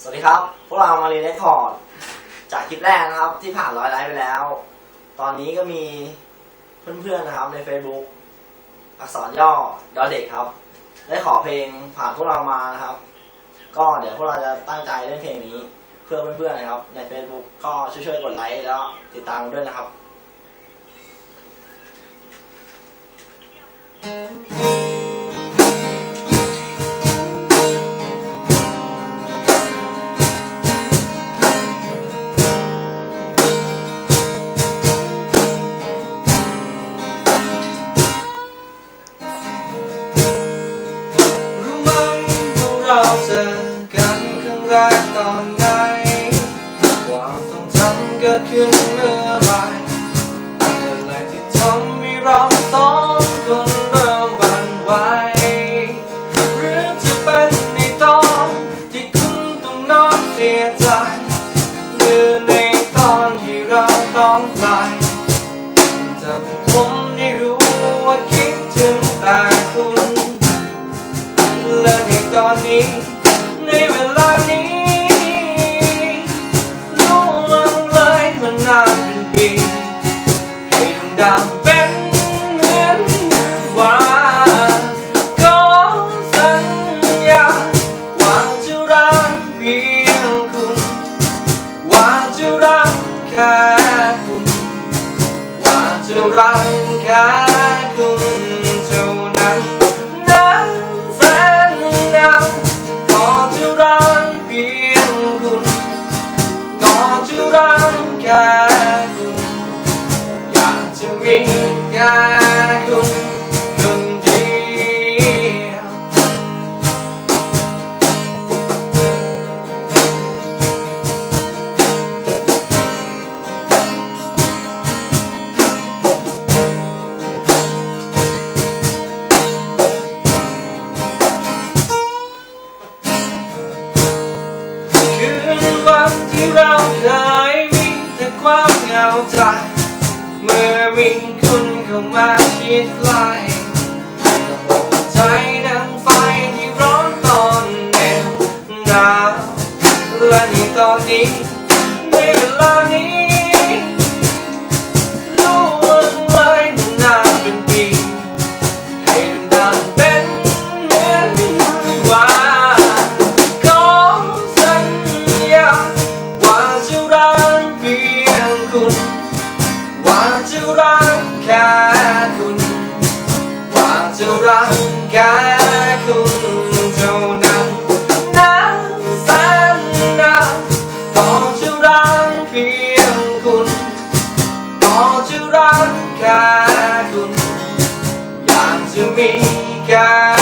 สวัสดีครับ พวกเรามาเรียนเรคคอร์ดจากคลิปแรกนะครับ ที่ผ่านร้อยไลค์ไปแล้ว ตอนนี้ก็มีเพื่อนๆนะครับใน Facebook อักษรย่อดอเด็กครับ ได้ขอเพลงผ่านพวกเรามานะครับ ก็เดี๋ยวพวกเราจะตั้งใจเล่นเพลงนี้เพื่อเพื่อนๆนะครับ ใน Facebook ก็ช่วยๆกดไลค์แล้วติดตามกันด้วยนะครับรู้ ขึ้นเมื่อไรอะไรที่ทำให้เราสองคนเริ่มหวั่นไหวหรือจะเป็นในตอนที่คุณต้องนอนเสียใจหรือในตอนที่เราต้องไกลจะผมได้รู้ว่าคิดถึงแต่คุณและในตอนนี้ แค่คุณว่าจะรักแค่คุณเท่านั้นนั้นแสนนานก็จะรักเพียงคุณก็จะรักแค่คุณอยากจะมีแค่ วามเหงาใจเมื่อมีคุณเข้ามาชิดใกลใจดังไฟที่ร้อนตอนแนวหนาวและในตอนนี้ แค่คุณเท่านั้นนานแสนนาต่อจะรักเพียงคุณต่อจะรักแค่คุณอยากจะมีแค่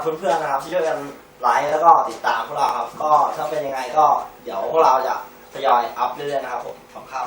ับเพื่อนๆนะครับ ที่ช่วยกันไลค์แล้วก็ติดตามพวกเราครับ ก็ถ้าเป็นยังไงก็เดี๋ยวพวกเราจะทยอยอัพเรื่อยๆนะครับผมขอบคุณครับ